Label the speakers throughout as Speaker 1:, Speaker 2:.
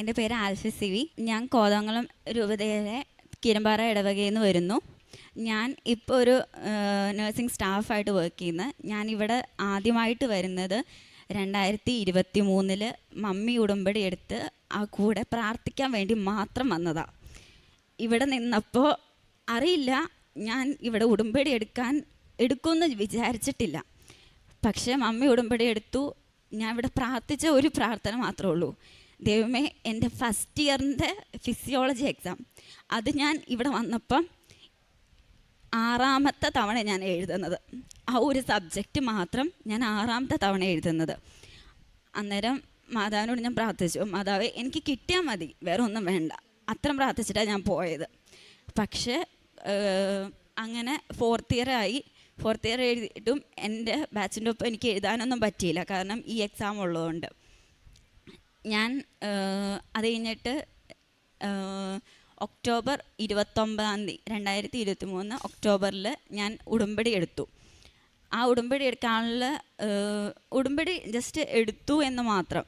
Speaker 1: എന്റെ പേര് Alfie C V ഞാൻ കോതമംഗലം രൂപതയിലെ കിരമ്പാറ ഇടവകയിൽ നിന്ന് വരുന്നു. ഞാൻ ഇപ്പോൾ ഒരു നഴ്സിംഗ് സ്റ്റാഫായിട്ട് വർക്ക് ചെയ്യുന്നത് ഞാൻ ഇവിടെ ആദ്യമായിട്ട് വരുന്നത് രണ്ടായിരത്തി ഇരുപത്തി മൂന്നിൽ മമ്മി ഉടമ്പടി എടുത്ത് ആ കൂടെ പ്രാർത്ഥിക്കാൻ വേണ്ടി മാത്രം വന്നതാണ് ഇവിടെ നിന്നപ്പോൾ അറിയില്ല ഞാൻ ഇവിടെ ഉടുമ്പടി എടുക്കാൻ എടുക്കുമെന്ന് വിചാരിച്ചിട്ടില്ല. പക്ഷേ മമ്മി ഉടുമ്പടി എടുത്തു. ഞാൻ ഇവിടെ പ്രാർത്ഥിച്ച ഒരു പ്രാർത്ഥന മാത്രമേ ഉള്ളൂ. ദൈവമേ എന്റെ ഫസ്റ്റ് ഇയറിന്റെ ഫിസിയോളജി എക്സാം അത് ഞാൻ ഇവിടെ വന്നപ്പം ആറാമത്തെ തവണ ഞാൻ എഴുതുന്നത്. ആ ഒരു സബ്ജക്റ്റ് മാത്രം ഞാൻ ആറാമത്തെ തവണ എഴുതുന്നത്. അന്നേരം മാതാവിനോട് ഞാൻ പ്രാർത്ഥിച്ചു മാതാവ് എനിക്ക് കിട്ടിയാൽ മതി വേറെ ഒന്നും വേണ്ട. അത്രയും പ്രാർത്ഥിച്ചിട്ടാണ് ഞാൻ പോയത്. പക്ഷേ അങ്ങനെ ഫോർത്ത് ഇയറായി ഫോർത്ത് ഇയർ എഴുതിയിട്ടും എന്റെ ബാച്ചിന്റെ ഒപ്പം എനിക്ക് എഴുതാനൊന്നും പറ്റിയില്ല. കാരണം ഈ എക്സാം ഉള്ളതുകൊണ്ട്. ഞാൻ അത് കഴിഞ്ഞിട്ട് ഒക്ടോബർ ഇരുപത്തൊമ്പതാം തീയതി രണ്ടായിരത്തി ഇരുപത്തി മൂന്ന് ഒക്ടോബറിൽ ഞാൻ ഉടുമ്പടി എടുത്തു. ആ ഉടുമ്പടി എടുക്കാനുള്ള ഉടമ്പടി ജസ്റ്റ് എടുത്തു എന്ന് മാത്രം.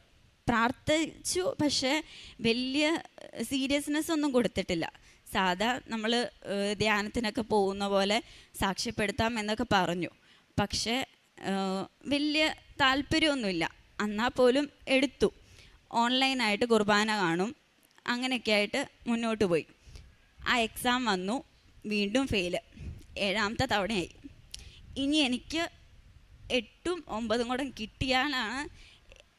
Speaker 1: പ്രാർത്ഥിച്ചു പക്ഷേ വലിയ സീരിയസ്നെസ് ഒന്നും കൊടുത്തിട്ടില്ല. സാധാ നമ്മൾ ധ്യാനത്തിനൊക്കെ പോകുന്ന പോലെ സാക്ഷ്യപ്പെടുത്താം എന്നൊക്കെ പറഞ്ഞു. പക്ഷേ വലിയ താല്പര്യമൊന്നുമില്ല. എന്നാൽ പോലും എടുത്തു. ഓൺലൈനായിട്ട് കുർബാന കാണും. അങ്ങനെയൊക്കെ ആയിട്ട് മുന്നോട്ട് പോയി. ആ എക്സാം വന്നു. വീണ്ടും ഫെയിൽ ഏഴാമത്തെ തവണയായി. ഇനി എനിക്ക് എട്ടും ഒമ്പതും കൂടെ കിട്ടിയാലാണ്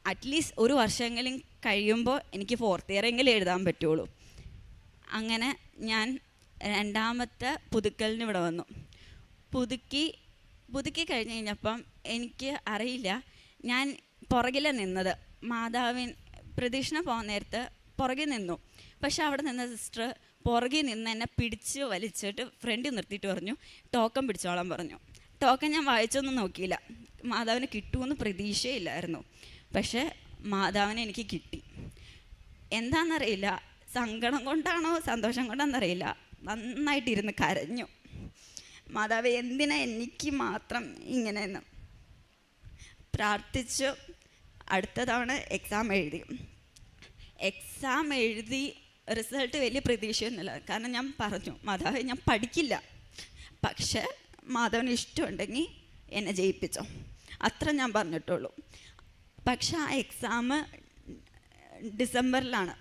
Speaker 1: അറ്റ്ലീസ്റ്റ് ഒരു വർഷമെങ്കിലും കഴിയുമ്പോൾ എനിക്ക് ഫോർത്ത് ഇയറെങ്കിലും എഴുതാൻ പറ്റുള്ളൂ. അങ്ങനെ ഞാൻ രണ്ടാമത്തെ പുതുക്കലിന് ഇവിടെ വന്നു. പുതുക്കി പുതുക്കി കഴിഞ്ഞ് കഴിഞ്ഞപ്പം എനിക്ക് അറിയില്ല. ഞാൻ പുറകിലെ നിന്നത്. മാതാവിൻ പ്രദക്ഷിണ പോകാൻ നേരത്ത് പുറകെ നിന്നു. പക്ഷെ അവിടെ നിന്ന സിസ്റ്റർ പുറകെ നിന്ന് എന്നെ പിടിച്ച് വലിച്ചിട്ട് ഫ്രണ്ടിൽ നിർത്തിയിട്ട് പറഞ്ഞു ടോക്കൺ പിടിച്ചോളാൻ പറഞ്ഞു. ടോക്കൺ ഞാൻ വായിച്ചൊന്നും നോക്കിയില്ല. മാതാവിന് കിട്ടുമെന്ന് പ്രതീക്ഷയില്ലായിരുന്നു. പക്ഷേ മാതാവിനെ എനിക്ക് കിട്ടി. എന്താണെന്നറിയില്ല. സങ്കടം കൊണ്ടാണോ സന്തോഷം കൊണ്ടാണെന്നറിയില്ല. നന്നായിട്ടിരുന്ന് കരഞ്ഞു. മാതാവ് എന്തിനാ എനിക്ക് മാത്രം ഇങ്ങനെയെന്ന്? പ്രാർത്ഥിച്ചു. അടുത്ത തവണ എക്സാം എഴുതി. എക്സാം എഴുതി റിസൾട്ട് വലിയ പ്രതീക്ഷയൊന്നുമില്ല. കാരണം ഞാൻ പറഞ്ഞു മാതാവ് ഞാൻ പഠിക്കില്ല. പക്ഷേ മാധവന് ഇഷ്ടമുണ്ടെങ്കിൽ എന്നെ ജയിപ്പിച്ചോ. അത്ര ഞാൻ പറഞ്ഞിട്ടുള്ളൂ. പക്ഷെ ആ എക്സാം ഡിസംബറിലാണ്.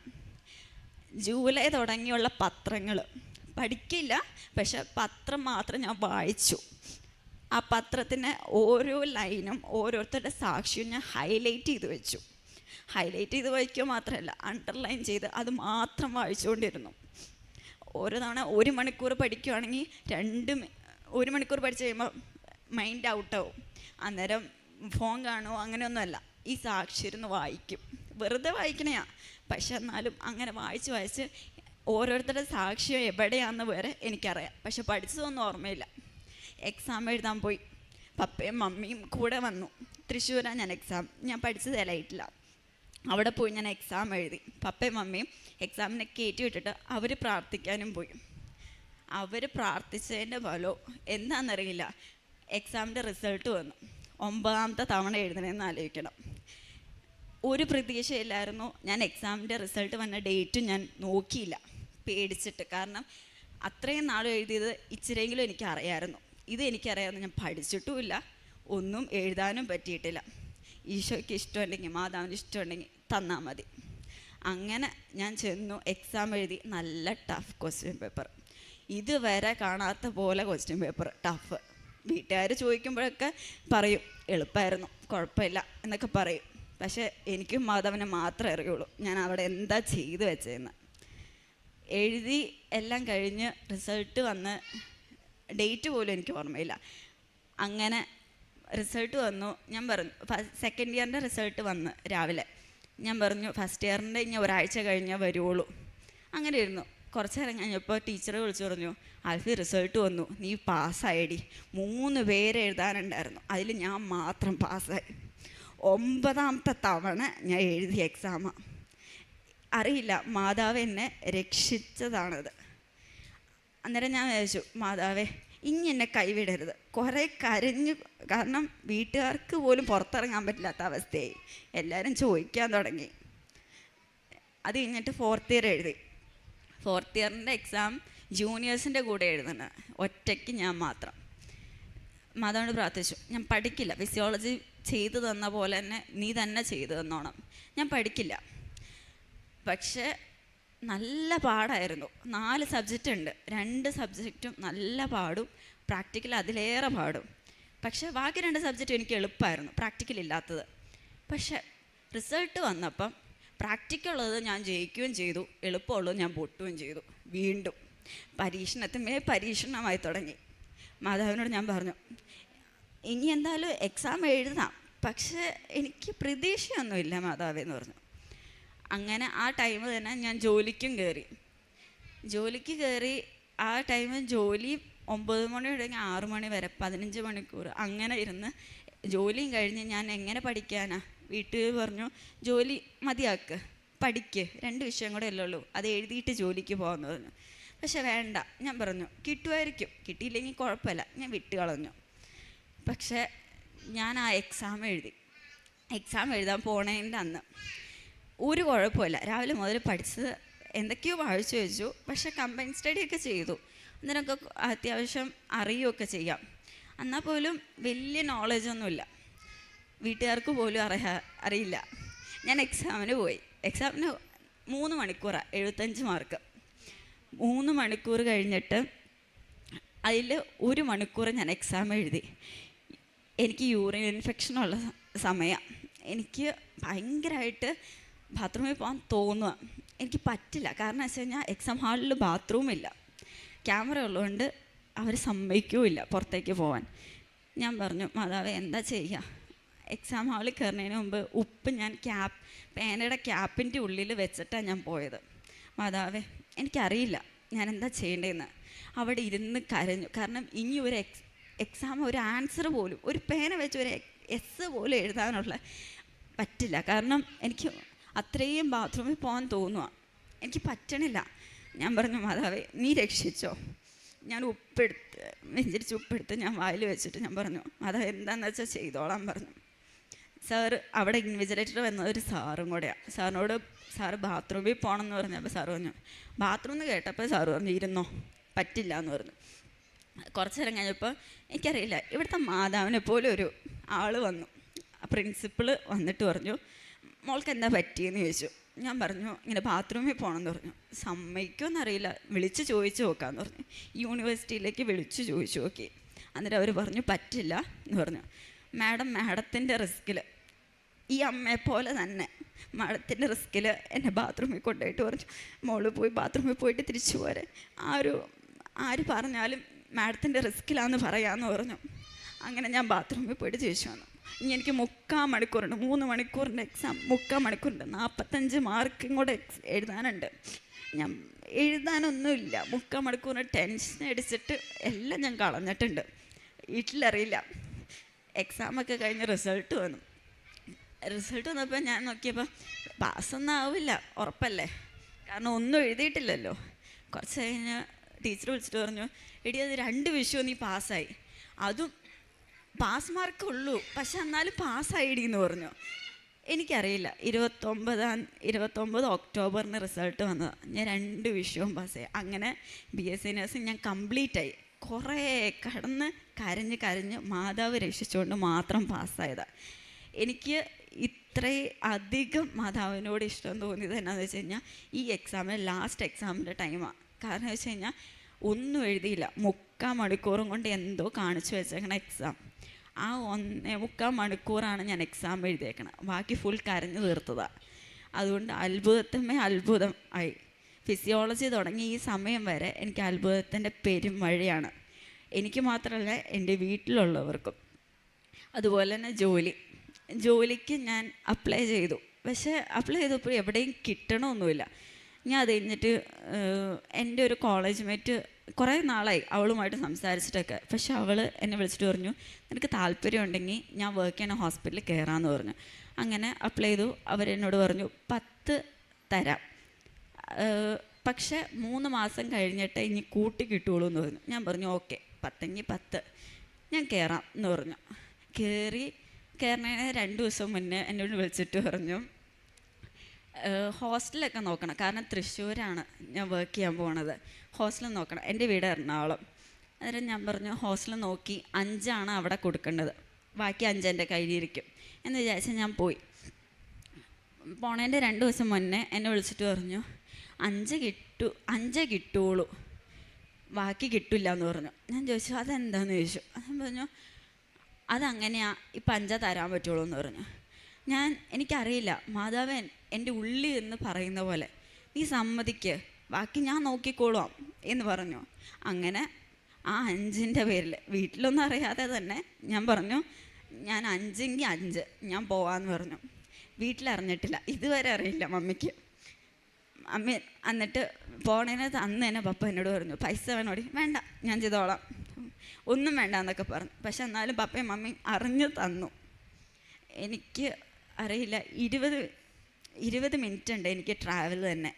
Speaker 1: ജൂലൈ തുടങ്ങിയുള്ള പത്രങ്ങൾ പഠിക്കില്ല പക്ഷെ പത്രം മാത്രം ഞാൻ വായിച്ചു. ആ പത്രത്തിന് ഓരോ ലൈനും ഓരോരുത്തരുടെ സാക്ഷിയും ഞാൻ ഹൈലൈറ്റ് ചെയ്ത് വെച്ചു. ഹൈലൈറ്റ് ചെയ്ത് വയ്ക്കുക മാത്രമല്ല അണ്ടർലൈൻ ചെയ്ത് അത് മാത്രം വായിച്ചുകൊണ്ടിരുന്നു. ഓരോ തവണ ഒരു മണിക്കൂർ പഠിക്കുകയാണെങ്കിൽ രണ്ട് ഒരു മണിക്കൂർ പഠിച്ച് കഴിയുമ്പോൾ മൈൻഡ് ഔട്ടാവും അന്നേരം ഫോൺ കാണുമോ അങ്ങനെയൊന്നുമല്ല. ഈ സാക്ഷി ഇരുന്ന് വായിക്കും. വെറുതെ വായിക്കണയാ. പക്ഷെ എന്നാലും അങ്ങനെ വായിച്ച് വായിച്ച് ഓരോരുത്തരുടെ സാക്ഷ്യം എവിടെയാണെന്ന് വരെ എനിക്കറിയാം. പക്ഷെ പഠിച്ചതൊന്നും ഓർമ്മയില്ല. എക്സാം എഴുതാൻ പോയി. പപ്പയും മമ്മിയും കൂടെ വന്നു. തൃശ്ശൂരാണ് ഞാൻ എക്സാം ഞാൻ പഠിച്ചത് ഇലയിട്ടില്ല അവിടെ പോയി ഞാൻ എക്സാം എഴുതി. പപ്പയും മമ്മിയും എക്സാമിനെ കയറ്റി വിട്ടിട്ട് അവർ പ്രാർത്ഥിക്കാനും പോയി. അവർ പ്രാർത്ഥിച്ചതിന്റെ ഫലോ എന്താണെന്നറിയില്ല എക്സാമിന്റെ റിസൾട്ട് വന്നു. ഒമ്പതാമത്തെ തവണ എഴുതണമെന്ന് ആലോചിക്കണം. ഒരു പ്രതീക്ഷയില്ലായിരുന്നു ഞാൻ എക്സാമിന്റെ റിസൾട്ട് വന്ന ഡേറ്റും ഞാൻ നോക്കിയില്ല. പേടിച്ചിട്ട്. കാരണം അത്രയും നാളും എഴുതിയത് ഇച്ചിരെങ്കിലും എനിക്ക് അറിയാമായിരുന്നു ഇത് എനിക്കറിയാമെന്ന് ഞാൻ പഠിച്ചിട്ടുമില്ല. ഒന്നും എഴുതാനും പറ്റിയിട്ടില്ല. ഈശോയ്ക്ക് ഇഷ്ടമുണ്ടെങ്കിൽ മാതാവിന് ഇഷ്ടമുണ്ടെങ്കിൽ തന്നാൽ മതി. അങ്ങനെ ഞാൻ ചെന്നു എക്സാം എഴുതി നല്ല ടഫ് ക്വസ്റ്റ്യൻ പേപ്പർ ഇതുവരെ കാണാത്ത പോലെ ക്വസ്റ്റ്യൻ പേപ്പർ ടഫ് വീട്ടുകാർ ചോദിക്കുമ്പോഴൊക്കെ പറയും എളുപ്പമായിരുന്നു കുഴപ്പമില്ല എന്നൊക്കെ പറയും. പക്ഷേ എനിക്കും മാധവനെ മാത്രമേ അറിയുള്ളൂ ഞാൻ അവിടെ എന്താ ചെയ്തു വെച്ചതെന്ന് എഴുതി എല്ലാം കഴിഞ്ഞ് റിസൾട്ട് വന്ന് ഡേറ്റ് പോലും എനിക്ക് ഓർമ്മയില്ല. അങ്ങനെ റിസൾട്ട് വന്നു. ഞാൻ പറഞ്ഞു സെക്കൻഡ് ഇയറിന്റെ റിസൾട്ട് വന്ന് രാവിലെ. ഞാൻ പറഞ്ഞു ഫസ്റ്റ് ഇയറിന്റെ ഇനി ഒരാഴ്ച കഴിഞ്ഞാൽ വരുവുള്ളൂ അങ്ങനെ ഇരുന്നു. കുറച്ച് നേരം കഴിഞ്ഞപ്പോൾ ടീച്ചർ വിളിച്ചു പറഞ്ഞു ആൽഫി റിസൾട്ട് വന്നു. നീ പാസ്സായടി. മൂന്ന് പേര് എഴുതാനുണ്ടായിരുന്നു. അതിൽ ഞാൻ മാത്രം പാസ്സായി. ഒമ്പതാമത്തെ തവണ ഞാൻ എഴുതിയ എക്സാമാണ് അറിയില്ല മാതാവ് എന്നെ രക്ഷിച്ചതാണത്. അന്നേരം ഞാൻ വിചാരിച്ചു മാതാവേ ഇനി എന്നെ കൈവിടരുത്. കുറേ കരഞ്ഞു. കാരണം വീട്ടുകാർക്ക് പോലും പുറത്തിറങ്ങാൻ പറ്റില്ലാത്ത അവസ്ഥയായി. എല്ലാവരും ചോദിക്കാൻ തുടങ്ങി. അത് കഴിഞ്ഞിട്ട് ഫോർത്ത് ഇയർ എഴുതി. ഫോർത്ത് ഇയറിന്റെ എക്സാം ജൂനിയേഴ്സിന്റെ കൂടെ എഴുതുന്നത്. ഒറ്റയ്ക്ക് ഞാൻ മാത്രം. മാതാവിനോട് പ്രാർത്ഥിച്ചു ഞാൻ പഠിക്കില്ല. ഫിസിയോളജി ചെയ്തു തന്ന പോലെ തന്നെ നീ തന്നെ ചെയ്തു തന്നോണം. ഞാൻ പഠിക്കില്ല. പക്ഷേ നല്ല പാടായിരുന്നു. നാല് സബ്ജക്റ്റ് ഉണ്ട്. രണ്ട് സബ്ജക്റ്റും നല്ല പാടും. പ്രാക്ടിക്കൽ അതിലേറെ പാടും. പക്ഷേ ബാക്കി രണ്ട് സബ്ജക്റ്റ് എനിക്ക് എളുപ്പമായിരുന്നു പ്രാക്ടിക്കൽ ഇല്ലാത്തത്. പക്ഷേ റിസൾട്ട് വന്നപ്പം പ്രാക്ടിക്കുള്ളത് ഞാൻ ജയിക്കുകയും ചെയ്തു. എളുപ്പമുള്ളത് ഞാൻ പൊട്ടുകയും ചെയ്തു. വീണ്ടും. പരീക്ഷണത്തിന്മേ പരീക്ഷണമായി തുടങ്ങി. മാതാവിനോട് ഞാൻ പറഞ്ഞു ഇനി എന്തായാലും എക്സാം എഴുതാം പക്ഷേ എനിക്ക് പ്രതീക്ഷയൊന്നുമില്ല മാതാവേ എന്ന് പറഞ്ഞു. അങ്ങനെ ആ ടൈം തന്നെ ഞാൻ ജോലിക്കും കയറി ജോലിക്ക് കയറി ആ ടൈം ജോലി ഒമ്പത് മണി തുടങ്ങി ആറു മണി വരെ പതിനഞ്ച് മണിക്കൂർ അങ്ങനെ ഇരുന്ന് ജോലിയും കഴിഞ്ഞ് ഞാൻ എങ്ങനെ പഠിക്കാനാ? വീട്ടിൽ പറഞ്ഞു ജോലി മതിയാക്ക് പഠിക്ക് രണ്ട് വിഷയം കൂടെ അല്ലേ ഉള്ളൂ അത് എഴുതിയിട്ട് ജോലിക്ക് പറഞ്ഞു. പക്ഷെ വേണ്ട ഞാൻ പറഞ്ഞു കിട്ടുമായിരിക്കും കിട്ടിയില്ലെങ്കിൽ കുഴപ്പമില്ല ഞാൻ വിട്ട് കളഞ്ഞു. പക്ഷേ ഞാൻ ആ എക്സാം എഴുതി. എക്സാം എഴുതാൻ പോണതിന്റെ അന്ന് ഒരു കുഴപ്പമില്ല. രാവിലെ മുതൽ പഠിച്ചത് എന്തൊക്കെയോ വായിച്ചു വെച്ചു. പക്ഷെ കമ്പൈൻ സ്റ്റഡി ഒക്കെ ചെയ്തു. അന്നേരമൊക്കെ അത്യാവശ്യം അറിയുകയൊക്കെ ചെയ്യാം. എന്നാൽ പോലും വലിയ നോളജൊന്നുമില്ല വീട്ടുകാർക്ക് പോലും അറിയാ അറിയില്ല. ഞാൻ എക്സാമിന് പോയി. എക്സാമിന് മൂന്ന് മണിക്കൂറാണ് എഴുപത്തഞ്ച് മാർക്ക്. മൂന്ന് മണിക്കൂർ കഴിഞ്ഞിട്ട് അതിൽ ഒരു മണിക്കൂർ ഞാൻ എക്സാം എഴുതി. എനിക്ക് യൂറിൻ ഇൻഫെക്ഷനുള്ള സമയം. എനിക്ക് ഭയങ്കരമായിട്ട് ബാത്റൂമിൽ പോകാൻ തോന്നുക എനിക്ക് പറ്റില്ല. കാരണം വെച്ച് കഴിഞ്ഞാൽ എക്സാം ഹാളിൽ ബാത്റൂമില്ല ക്യാമറ ഉള്ളതുകൊണ്ട് അവർ സമ്മതിക്കുമില്ല പുറത്തേക്ക് പോകാൻ ഞാൻ പറഞ്ഞു മാതാവ് എന്താ ചെയ്യുക എക്സാം ഹാളിൽ കയറുന്നതിന് മുമ്പ് ഉപ്പ് ഞാൻ ക്യാപ് പേനയുടെ ക്യാപ്പിന്റെ ഉള്ളിൽ വെച്ചിട്ടാണ് ഞാൻ പോയത്. മാതാവേ എനിക്കറിയില്ല. ഞാൻ എന്താ ചെയ്യേണ്ടതെന്ന് അവിടെ ഇരുന്ന് കരഞ്ഞു. കാരണം ഇനി ഒരു എക്സ് എക്സാം ഒരു ആൻസർ പോലും ഒരു പേന വെച്ച് ഒരു എസ് പോലും എഴുതാനുള്ള പറ്റില്ല. കാരണം എനിക്ക് അത്രയും ബാത്റൂമിൽ പോകാൻ തോന്നുക എനിക്ക് പറ്റണില്ല. ഞാൻ പറഞ്ഞു മാതാവേ നീ രക്ഷിച്ചോ. ഞാൻ ഉപ്പെടുത്ത് വെഞ്ചരിച്ച് ഉപ്പെടുത്ത് ഞാൻ വായിൽ വെച്ചിട്ട് ഞാൻ പറഞ്ഞു മാതാവ് എന്താണെന്ന് വെച്ചാൽ ചെയ്തോളാൻ പറഞ്ഞു. സാറ് അവിടെ ഇൻവിജിലേറ്റർ വന്ന ഒരു സാറും കൂടെയാണ് സാറിനോട് സാറ് ബാത്റൂമിൽ പോകണം എന്ന് പറഞ്ഞപ്പോൾ സാറ് പറഞ്ഞു ബാത്റൂം എന്ന് കേട്ടപ്പോൾ സാറ് പറഞ്ഞു ഇരുന്നോ പറ്റില്ല എന്ന് പറഞ്ഞു. കുറച്ചു നേരം കഴിഞ്ഞപ്പോൾ എനിക്കറിയില്ല ഇവിടുത്തെ മാതാവിനെ പോലെ ഒരു ആൾ വന്നു. പ്രിൻസിപ്പിൾ വന്നിട്ട് പറഞ്ഞു മോൾക്ക് എന്താ പറ്റിയെന്ന് ചോദിച്ചു. ഞാൻ പറഞ്ഞു ഇങ്ങനെ ബാത്റൂമിൽ പോകണമെന്ന് പറഞ്ഞു. സമ്മതിക്കുമെന്നറിയില്ല വിളിച്ച് ചോദിച്ചു നോക്കാമെന്ന് പറഞ്ഞു. യൂണിവേഴ്സിറ്റിയിലേക്ക് വിളിച്ച് ചോദിച്ചു നോക്കി. അന്നേരം അവർ പറഞ്ഞു പറ്റില്ല എന്ന് പറഞ്ഞു. മാഡം മാഡത്തിന്റെ റിസ്കിൽ ഈ അമ്മയെ പോലെ തന്നെ മാഡത്തിന്റെ റിസ്കിൽ എന്നെ ബാത്റൂമിൽ കൊണ്ടുപോയിട്ട് പറഞ്ഞു. മോൾ പോയി ബാത്റൂമിൽ പോയിട്ട് തിരിച്ചു പോരെ. ആ ഒരു ആര് പറഞ്ഞാലും മാഡത്തിന്റെ റിസ്കിലാന്ന് പറയാമെന്ന് പറഞ്ഞു. അങ്ങനെ ഞാൻ ബാത്റൂമിൽ പോയിട്ട് തിരിച്ചു വന്നു. ഇനി എനിക്ക് മുക്കാൽ മണിക്കൂറുണ്ട്. മൂന്ന് മണിക്കൂറിന്റെ എക്സാം മുക്കാൽ മണിക്കൂറുണ്ട്. നാൽപ്പത്തഞ്ച് മാർക്കും കൂടെ എക്സ് എഴുതാനുണ്ട്. ഞാൻ എഴുതാനൊന്നുമില്ല. മുക്കാൽ മണിക്കൂറിന് ടെൻഷൻ അടിച്ചിട്ട് എല്ലാം ഞാൻ കളഞ്ഞിട്ടുണ്ട്. വീട്ടിലറിയില്ല. എക്സാമൊക്കെ കഴിഞ്ഞ് റിസൾട്ട് വന്നു. റിസൾട്ട് വന്നപ്പോൾ ഞാൻ നോക്കിയപ്പോൾ പാസ്സൊന്നും ആവില്ല. ഉറപ്പല്ലേ? കാരണം ഒന്നും എഴുതിയിട്ടില്ലല്ലോ. കുറച്ച് കഴിഞ്ഞ് ടീച്ചർ വിളിച്ചിട്ട് പറഞ്ഞു എടി അത് രണ്ട് വിഷയം നീ പാസ്സായി അതും പാസ് മാർക്ക് ഉള്ളൂ പക്ഷെ എന്നാലും പാസ്സായിടി എന്ന് പറഞ്ഞു. എനിക്കറിയില്ല. ഇരുപത്തൊമ്പതാം ഇരുപത്തൊമ്പത് ഒക്ടോബറിന് റിസൾട്ട് വന്നതാണ് ഞാൻ രണ്ട് വിഷയവും പാസ്സായി അങ്ങനെ ബി എസ് സി നഴ്സിംഗ് ഞാൻ കംപ്ലീറ്റ് ആയി. കുറേ കടന്ന് കരഞ്ഞ് കരഞ്ഞ് മാതാവ് രക്ഷിച്ചുകൊണ്ട് മാത്രം പാസ്സായതാണ് എനിക്ക് ഇത്രയും അധികം മാതാവിനോട് ഇഷ്ടം തോന്നിയത് എന്നാന്ന് വെച്ച് കഴിഞ്ഞാൽ ഈ എക്സാമിന് ലാസ്റ്റ് എക്സാമിന്റെ ടൈമാണ് കാരണം വെച്ച് കഴിഞ്ഞാൽ ഒന്നും എഴുതിയില്ല. മുക്കാൽ മണിക്കൂറും കൊണ്ട് എന്തോ കാണിച്ചു വെച്ചേക്കണ എക്സാം ആ ഒന്നേ മുക്കാൽ മണിക്കൂറാണ് ഞാൻ എക്സാം എഴുതിയേക്കണത്. ബാക്കി ഫുൾ കരഞ്ഞു തീർത്തതാണ് അതുകൊണ്ട് അത്ഭുതത്തിന്മേ അത്ഭുതം ആയി. ഫിസിയോളജി തുടങ്ങി ഈ സമയം വരെ എനിക്ക് അത്ഭുതത്തിന്റെ പെരുമഴയാണ്. എനിക്ക് മാത്രമല്ല എന്റെ വീട്ടിലുള്ളവർക്കും. അതുപോലെ തന്നെ ജോലി. ജോലിക്ക് ഞാൻ അപ്ലൈ ചെയ്തു. പക്ഷേ അപ്ലൈ ചെയ്തപ്പോൾ എവിടെയും കിട്ടണമൊന്നുമില്ല. ഞാൻ അത് കഴിഞ്ഞിട്ട് എന്റെ ഒരു കോളേജ് മേറ്റ് കുറേ നാളായി അവളുമായിട്ട് സംസാരിച്ചിട്ടൊക്കെ. പക്ഷെ അവൾ എന്നെ വിളിച്ചിട്ട് പറഞ്ഞു നിനക്ക് താല്പര്യമുണ്ടെങ്കിൽ ഞാൻ വർക്ക് ചെയ്യണ ഹോസ്പിറ്റലിൽ കയറാമെന്ന് പറഞ്ഞു. അങ്ങനെ അപ്ലൈ ചെയ്തു. അവരെന്നോട് പറഞ്ഞു പത്ത് തരാം. പക്ഷെ മൂന്ന് മാസം കഴിഞ്ഞിട്ട് ഇനി കൂട്ടി കിട്ടുള്ളൂ എന്ന് പറഞ്ഞു. ഞാൻ പറഞ്ഞു ഓക്കെ പത്തെങ്കിൽ പത്ത് ഞാൻ കയറാം എന്ന് പറഞ്ഞു. കയറി കയറുന്നതിന് രണ്ട് ദിവസം മുന്നേ എന്നോട് വിളിച്ചിട്ട് പറഞ്ഞു ഹോസ്റ്റലൊക്കെ നോക്കണം. കാരണം തൃശ്ശൂരാണ് ഞാൻ വർക്ക് ചെയ്യാൻ പോണത്. ഹോസ്റ്റൽ നോക്കണം. എന്റെ വീട് എറണാകുളം. അന്നേരം ഞാൻ പറഞ്ഞു ഹോസ്റ്റൽ നോക്കി അഞ്ചാണ് അവിടെ കൊടുക്കേണ്ടത്. ബാക്കി അഞ്ച് എന്റെ കയ്യിലിരിക്കും. എന്ന് വിചാരിച്ച് ഞാൻ പോയി. പോണേന്റെ രണ്ട് ദിവസം മുന്നേ എന്നെ വിളിച്ചിട്ട് പറഞ്ഞു അഞ്ച് കിട്ടു അഞ്ച് കിട്ടുള്ളൂ. ബാക്കി കിട്ടില്ല എന്ന് പറഞ്ഞു. ഞാൻ ചോദിച്ചു അതെന്താന്ന് ചോദിച്ചു? ഞാൻ പറഞ്ഞു അതങ്ങനെയാ ഇപ്പം അഞ്ചാ തരാൻ പറ്റുള്ളൂ എന്ന് പറഞ്ഞു. ഞാൻ എനിക്കറിയില്ല. മാതാവൻ എന്റെ ഉള്ളിൽ എന്ന് പറയുന്ന പോലെ നീ സമ്മതിക്ക്. ബാക്കി ഞാൻ നോക്കിക്കോളാം എന്ന് പറഞ്ഞു. അങ്ങനെ ആ അഞ്ചിന്റെ പേരിൽ വീട്ടിലൊന്നും അറിയാതെ തന്നെ ഞാൻ പറഞ്ഞു ഞാൻ അഞ്ചെങ്കിൽ അഞ്ച് ഞാൻ പോവാന്ന് പറഞ്ഞു. വീട്ടിലറിഞ്ഞിട്ടില്ല. ഇതുവരെ അറിയില്ല മമ്മിക്ക്. അമ്മ എന്നിട്ട് പോണേനെ അന്ന് തന്നെ പപ്പ എന്നോട് പറഞ്ഞു പൈസ വേണോടി വേണ്ട ഞാൻ ചെയ്തോളാം. ഒന്നും വേണ്ട എന്നൊക്കെ പറഞ്ഞു. പക്ഷെ എന്നാലും പപ്പയും മമ്മിയും അറിഞ്ഞു തന്നു. എനിക്ക് അറിയില്ല. ഇരുപത് ഇരുപത് മിനിറ്റ് ഉണ്ട് എനിക്ക് ട്രാവൽ തന്നെ.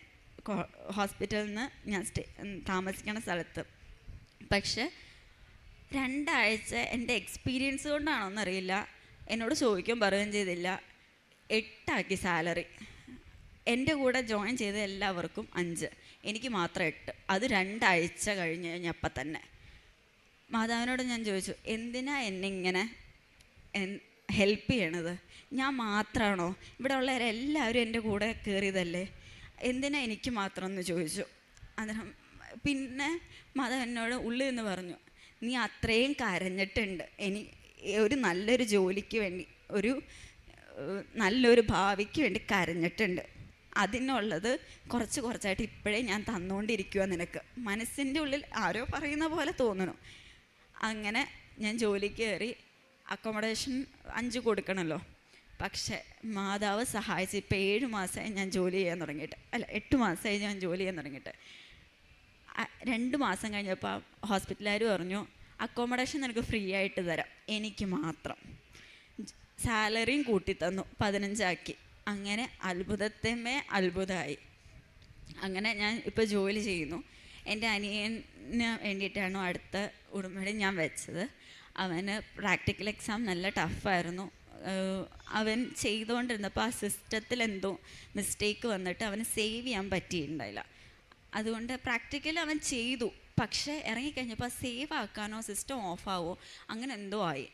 Speaker 1: ഹോസ്പിറ്റലിൽ നിന്ന് ഞാൻ സ്റ്റേ താമസിക്കുന്ന സ്ഥലത്ത്. പക്ഷെ രണ്ടാഴ്ച എന്റെ എക്സ്പീരിയൻസ് കൊണ്ടാണോന്ന് അറിയില്ല. എന്നോട് ചോദിക്കുകയും പറയുകയും ചെയ്തില്ല. എട്ടാക്കി സാലറി എന്റെ കൂടെ ജോയിൻ ചെയ്ത എല്ലാവർക്കും അഞ്ച്. എനിക്ക് മാത്രം എട്ട്. അത് രണ്ടാഴ്ച കഴിഞ്ഞ് കഴിഞ്ഞപ്പം തന്നെ. മാതാവിനോട് ഞാൻ ചോദിച്ചു എന്തിനാ എന്നെ ഇങ്ങനെ ഹെൽപ്പ് ചെയ്യണത്. ഞാൻ മാത്രമാണോ ഇവിടെ ഉള്ളവരെല്ലാവരും എന്റെ കൂടെ കയറിയതല്ലേ എന്തിനാ എനിക്ക് മാത്രം എന്ന് ചോദിച്ചു. അദ്ദേഹം പിന്നെ മാധവ് എന്നോട് ഉള്ളിൽ നിന്ന് പറഞ്ഞു നീ അത്രയും കരഞ്ഞിട്ടുണ്ട്. എനി ഒരു നല്ലൊരു ജോലിക്ക് വേണ്ടി ഒരു നല്ലൊരു ഭാവിക്ക് വേണ്ടി കരഞ്ഞിട്ടുണ്ട്. അതിനുള്ളത് കുറച്ച് കുറച്ചായിട്ട് ഇപ്പോഴേ ഞാൻ തന്നുകൊണ്ടിരിക്കുക നിനക്ക്. മനസ്സിന്റെ ഉള്ളിൽ ആരോ പറയുന്ന പോലെ തോന്നണു അങ്ങനെ ഞാൻ ജോലിക്ക് കയറി അക്കോമഡേഷൻ അഞ്ച് കൊടുക്കണമല്ലോ പക്ഷേ മാതാവ് സഹായിച്ച് ഇപ്പോൾ ഏഴ് മാസമായി ഞാൻ ജോലി ചെയ്യാൻ തുടങ്ങിയിട്ട്. അല്ല എട്ട് മാസമായി ഞാൻ ജോലി ചെയ്യാൻ തുടങ്ങിയിട്ട്. രണ്ട് മാസം കഴിഞ്ഞപ്പോൾ ഹോസ്പിറ്റലുകാർ പറഞ്ഞു അക്കോമഡേഷൻ നിനക്ക് ഫ്രീ ആയിട്ട് തരാം. എനിക്ക് മാത്രം. സാലറിയും കൂട്ടി തന്നു. പതിനഞ്ചാക്കി. അങ്ങനെ അത്ഭുതത്തേമേ അത്ഭുതമായി. അങ്ങനെ ഞാൻ ഇപ്പോൾ ജോലി ചെയ്യുന്നു. എന്റെ അനിയന് വേണ്ടിയിട്ടാണ് അടുത്ത ഉടമ്പടി ഞാൻ വെച്ചത്. അവന് പ്രാക്ടിക്കൽ എക്സാം നല്ല ടഫായിരുന്നു അവൻ ചെയ്തുകൊണ്ടിരുന്നപ്പോൾ ആ സിസ്റ്റത്തിൽ എന്തോ മിസ്റ്റേക്ക് വന്നിട്ട് അവന് സേവ് ചെയ്യാൻ പറ്റിയിട്ടുണ്ടായില്ല. അതുകൊണ്ട് പ്രാക്ടിക്കൽ അവൻ ചെയ്തു. പക്ഷേ ഇറങ്ങിക്കഴിഞ്ഞപ്പോൾ സേവ് ആക്കാനോ സിസ്റ്റം ഓഫാവോ അങ്ങനെ എന്തോ ആയി.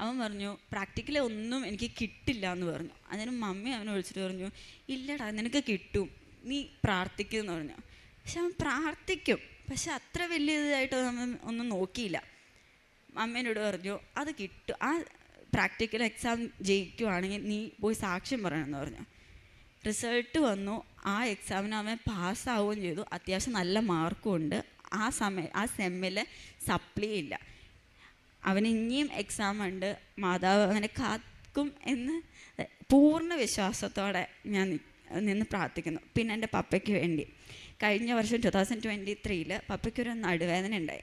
Speaker 1: അവൻ പറഞ്ഞു പ്രാക്ടിക്കൽ ഒന്നും എനിക്ക് കിട്ടില്ല എന്ന് പറഞ്ഞു. അതിന് മമ്മി അവനെ വിളിച്ചിട്ട് പറഞ്ഞു ഇല്ലടാ നിനക്ക് കിട്ടും. നീ പ്രാർത്ഥിക്കുമെന്ന് പറഞ്ഞു. പക്ഷെ അവൻ പ്രാർത്ഥിക്കും. പക്ഷെ അത്ര വലിയ ഇതായിട്ട് ഒന്നും നോക്കിയില്ല. അമ്മേനോട് പറഞ്ഞു അത് കിട്ടും ആ പ്രാക്ടിക്കൽ എക്സാം ജയിക്കുവാണെങ്കിൽ നീ പോയി സാക്ഷ്യം പറയണമെന്ന് പറഞ്ഞു. റിസൾട്ട് വന്നു ആ എക്സാമിന് അവൻ പാസ്സാവുകയും ചെയ്തു. അത്യാവശ്യം നല്ല മാർക്കും ഉണ്ട്. ആ സമയ ആ സെമ്മിൽ സപ്ലി ഇല്ല. അവന് ഇനിയും എക്സാം ഉണ്ട്. മാതാവ് അവനെ കാക്കും എന്ന് പൂർണ വിശ്വാസത്തോടെ ഞാൻ നിന്ന് പ്രാർത്ഥിക്കുന്നു. പിന്നെ എന്റെ പപ്പയ്ക്ക് വേണ്ടി. കഴിഞ്ഞ വർഷം ടു തൗസൻഡ് ട്വന്റി ത്രീയിൽ പപ്പയ്ക്കൊരു നടുവേദന ഉണ്ടായി.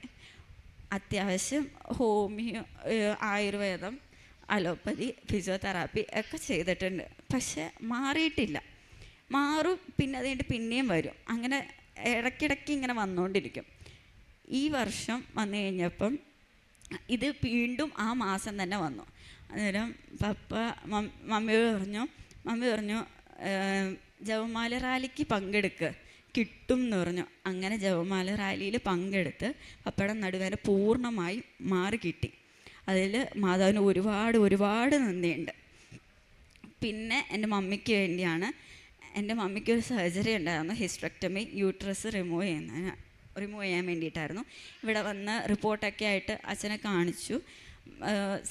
Speaker 1: അത്യാവശ്യം ഹോമിയോ ആയുർവേദം അലോപ്പതി ഫിസിയോതെറാപ്പി ഒക്കെ ചെയ്തിട്ടുണ്ട്. പക്ഷെ മാറിയിട്ടില്ല. മാറും പിന്നെ അതുകൊണ്ട് പിന്നെയും വരും. അങ്ങനെ ഇടയ്ക്കിടയ്ക്ക് ഇങ്ങനെ വന്നുകൊണ്ടിരിക്കും ഈ വർഷം വന്നു കഴിഞ്ഞപ്പം ഇത് വീണ്ടും ആ മാസം തന്നെ വന്നു. അന്നേരം പപ്പ മമ്മിയോട് പറഞ്ഞു മമ്മി പറഞ്ഞു ജവമാല റാലിക്ക് പങ്കെടുക്ക്. കിട്ടും എന്ന് പറഞ്ഞു. അങ്ങനെ ജപമാല റാലിയിൽ പങ്കെടുത്ത് പപ്പയുടെ നടുവേദന പൂർണമായി മാറി കിട്ടി. അതിൽ മാതാവിന് ഒരുപാട് ഒരുപാട് നന്ദിയുണ്ട്. പിന്നെ എന്റെ മമ്മിക്ക് വേണ്ടിയാണ് എന്റെ മമ്മിക്ക് ഒരു സർജറി ഉണ്ടായിരുന്നു ഹിസ്ട്രക്ടമി യൂട്രസ് റിമൂവ് ചെയ്യുന്ന റിമൂവ് ചെയ്യാൻ വേണ്ടിയിട്ടായിരുന്നു. ഇവിടെ വന്ന് റിപ്പോർട്ടൊക്കെ ആയിട്ട് അച്ഛനെ കാണിച്ചു.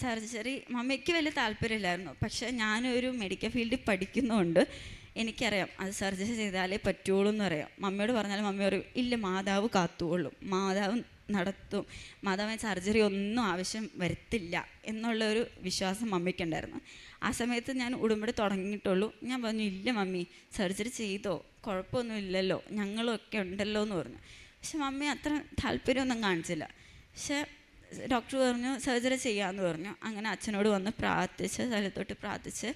Speaker 1: സർജറി മമ്മിക്ക് വലിയ താല്പര്യമില്ലായിരുന്നു. പക്ഷേ ഞാനൊരു മെഡിക്കൽ ഫീൽഡിൽ പഠിക്കുന്നതുകൊണ്ട് എനിക്കറിയാം അത് സർജറി ചെയ്താലേ പറ്റുള്ളൂ എന്ന് അറിയാം മമ്മിയോട് പറഞ്ഞാൽ മമ്മി പറയും ഇല്ല മാതാവ് കാത്തുകൊള്ളും. മാതാവ് നടത്തും. മാതാവിന് സർജറി ഒന്നും ആവശ്യം വരത്തില്ല. എന്നുള്ളൊരു വിശ്വാസം മമ്മിക്കുണ്ടായിരുന്നു ആ സമയത്ത് ഞാൻ ഉടുമ്പടി തുടങ്ങിയിട്ടുള്ളൂ. ഞാൻ പറഞ്ഞു ഇല്ല മമ്മി സർജറി ചെയ്തോ? കുഴപ്പമൊന്നും ഇല്ലല്ലോ. ഞങ്ങളൊക്കെ ഉണ്ടല്ലോ എന്ന് പറഞ്ഞു. പക്ഷെ മമ്മി അത്ര താല്പര്യമൊന്നും കാണിച്ചില്ല. പക്ഷെ ഡോക്ടർ പറഞ്ഞു സർജറി ചെയ്യാമെന്ന് പറഞ്ഞു. അങ്ങനെ അച്ഛനോട് വന്ന് പ്രാർത്ഥിച്ച് സ്ഥലത്തോട്ട് പ്രാർത്ഥിച്ച്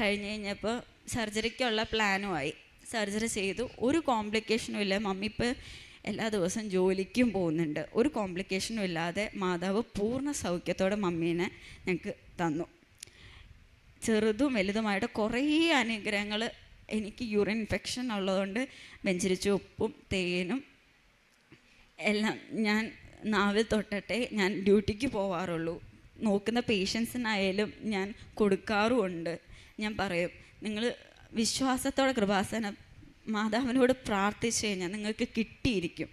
Speaker 1: കഴിഞ്ഞ് കഴിഞ്ഞപ്പോൾ സർജറിക്കുള്ള പ്ലാനുമായി. സർജറി ചെയ്തു. ഒരു കോംപ്ലിക്കേഷനും ഇല്ല. മമ്മി ഇപ്പോൾ എല്ലാ ദിവസവും ജോലിക്കും പോകുന്നുണ്ട്. ഒരു കോംപ്ലിക്കേഷനും ഇല്ലാതെ മാതാവ് പൂർണ സൗഖ്യത്തോടെ മമ്മീനെ ഞങ്ങൾക്ക് തന്നു. ചെറുതും വലുതുമായിട്ട് കുറേ അനുഗ്രഹങ്ങൾ എനിക്ക് യൂറിൻ ഇൻഫെക്ഷൻ ഉള്ളതുകൊണ്ട് വെഞ്ചരിച്ച. ഉപ്പും തേനും എല്ലാം ഞാൻ നാവിൽ തൊട്ടട്ടെ ഞാൻ ഡ്യൂട്ടിക്ക് പോവാറുള്ളൂ. നോക്കുന്ന പേഷ്യൻസിനായാലും ഞാൻ കൊടുക്കാറുമുണ്ട്. ഞാൻ പറയും നിങ്ങൾ വിശ്വാസത്തോടെ കൃപാസന മാതാവിനോട് പ്രാർത്ഥിച്ചു കഴിഞ്ഞാൽ നിങ്ങൾക്ക് കിട്ടിയിരിക്കും.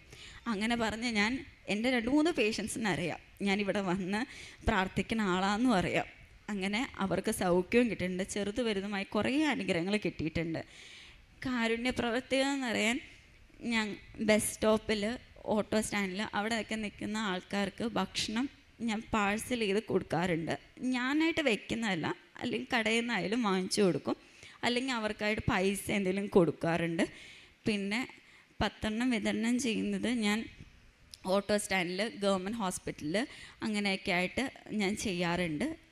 Speaker 1: അങ്ങനെ പറഞ്ഞ് ഞാൻ എന്റെ രണ്ട് മൂന്ന് പേഷ്യൻസിന് അറിയാം. ഇവിടെ വന്ന് പ്രാർത്ഥിക്കുന്ന ആളാണെന്നും അറിയാം. അങ്ങനെ അവർക്ക് സൗഖ്യവും കിട്ടിയിട്ടുണ്ട്. ചെറുത് വലുതുമായി കുറേ അനുഗ്രഹങ്ങൾ കിട്ടിയിട്ടുണ്ട്. കാരുണ്യ പ്രവർത്തികൾ എന്നറിയാൻ ഞാൻ ബസ് സ്റ്റോപ്പിൽ ഓട്ടോ സ്റ്റാൻഡിൽ അവിടെയൊക്കെ നിൽക്കുന്ന ആൾക്കാർക്ക് ഭക്ഷണം ഞാൻ പാഴ്സൽ ചെയ്ത് കൊടുക്കാറുണ്ട്. ഞാനായിട്ട് വെക്കുന്നതല്ല അല്ലെങ്കിൽ കടയിൽ നിന്നായാലും വാങ്ങിച്ചു കൊടുക്കും. അല്ലെങ്കിൽ അവർക്കായിട്ട് പൈസ എന്തെങ്കിലും കൊടുക്കാറുണ്ട്. പിന്നെ പത്തെണ്ണം വിതരണം ചെയ്യുന്നത് ഞാൻ ഓട്ടോ സ്റ്റാൻഡിൽ ഗവൺമെന്റ് ഹോസ്പിറ്റലിൽ അങ്ങനെയൊക്കെ ആയിട്ട് ഞാൻ ചെയ്യാറുണ്ട്.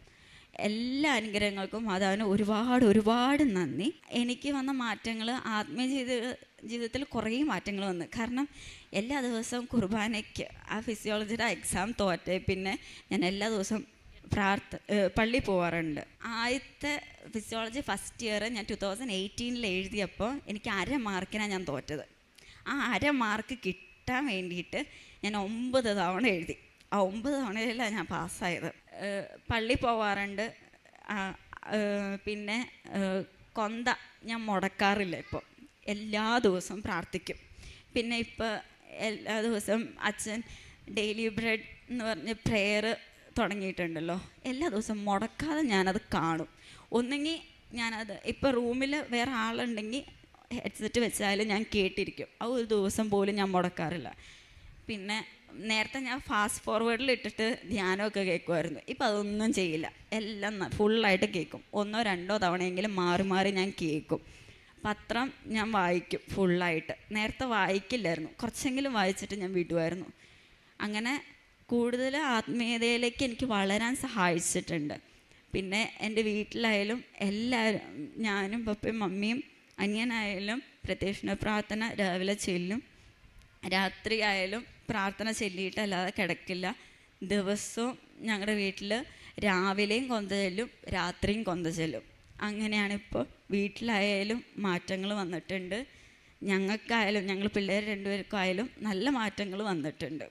Speaker 1: എല്ലാ അനുഗ്രഹങ്ങൾക്കും മാതാവിന് ഒരുപാട് ഒരുപാട് നന്ദി. എനിക്ക് വന്ന മാറ്റങ്ങൾ ആത്മീയ ജീവിത ജീവിതത്തിൽ കുറേ മാറ്റങ്ങൾ വന്നു. കാരണം എല്ലാ ദിവസവും കുർബാനയ്ക്ക് ആ ഫിസിയോളജിയുടെ എക്സാം തോറ്റേ പിന്നെ ഞാൻ എല്ലാ ദിവസവും പ്രാർത്ഥ പള്ളി പോവാറുണ്ട്. ആദ്യത്തെ ഫിസിയോളജി ഫസ്റ്റ് ഇയർ ഞാൻ ടു തൗസൻഡ് എയ്റ്റീനിൽ എഴുതിയപ്പോൾ എനിക്ക് അര മാർക്കിനാണ് ഞാൻ തോറ്റത്. ആ അര മാർക്ക് കിട്ടാൻ വേണ്ടിയിട്ട് ഞാൻ ഒമ്പത് തവണ എഴുതി. ആ ഒമ്പത് തവണയിലാണ് ഞാൻ പാസ്സായത്. പള്ളി പോവാറുണ്ട്. പിന്നെ കൊന്ത ഞാൻ മുടക്കാറില്ല ഇപ്പോൾ എല്ലാ ദിവസവും പ്രാർത്ഥിക്കും. പിന്നെ ഇപ്പോൾ എല്ലാ ദിവസവും അച്ഛൻ ഡെയിലി ബ്രെഡ് എന്ന് പറഞ്ഞ് പ്രെയർ തുടങ്ങിയിട്ടുണ്ടല്ലോ. എല്ലാ ദിവസവും മുടക്കാതെ ഞാനത് കാണും. ഒന്നെങ്കിൽ ഞാനത് ഇപ്പോൾ റൂമിൽ വേറെ ആളുണ്ടെങ്കിൽ ഹെഡ്സെറ്റ് വെച്ചാലും ഞാൻ കേട്ടിരിക്കും. ആ ഒരു ദിവസം പോലും ഞാൻ മുടക്കാറില്ല. പിന്നെ നേരത്തെ ഞാൻ ഫാസ്റ്റ് ഫോർവേഡിൽ ഇട്ടിട്ട് ധ്യാനമൊക്കെ കേൾക്കുമായിരുന്നു ഇപ്പം അതൊന്നും ചെയ്യില്ല. എല്ലാം ഫുള്ളായിട്ട് കേൾക്കും ഒന്നോ രണ്ടോ തവണയെങ്കിലും മാറി മാറി ഞാൻ കേൾക്കും പത്രം ഞാൻ വായിക്കും ഫുള്ളായിട്ട് നേരത്തെ വായിക്കില്ലായിരുന്നു. കുറച്ചെങ്കിലും വായിച്ചിട്ട് ഞാൻ വിടുമായിരുന്നു അങ്ങനെ കൂടുതൽ ആത്മീയതയിലേക്ക് എനിക്ക് വളരാൻ സഹായിച്ചിട്ടുണ്ട്. പിന്നെ എന്റെ വീട്ടിലായാലും എല്ലാവരും ഞാനും പപ്പയും മമ്മിയും അനിയനായാലും പ്രത്യക്ഷണ പ്രാർത്ഥന രാവിലെ ചെല്ലും. രാത്രി ആയാലും പ്രാർത്ഥന ചൊല്ലിയിട്ടല്ലാതെ കിടക്കില്ല. ദിവസവും ഞങ്ങളുടെ വീട്ടിൽ രാവിലെയും കൊന്ത ചെല്ലും രാത്രിയും കൊന്ത ചെല്ലും. അങ്ങനെയാണ് ഇപ്പോൾ വീട്ടിലായാലും മാറ്റങ്ങൾ വന്നിട്ടുണ്ട്. ഞങ്ങൾക്കായാലും ഞങ്ങൾ പിള്ളേർ രണ്ടുപേർക്കായാലും നല്ല മാറ്റങ്ങൾ വന്നിട്ടുണ്ട്.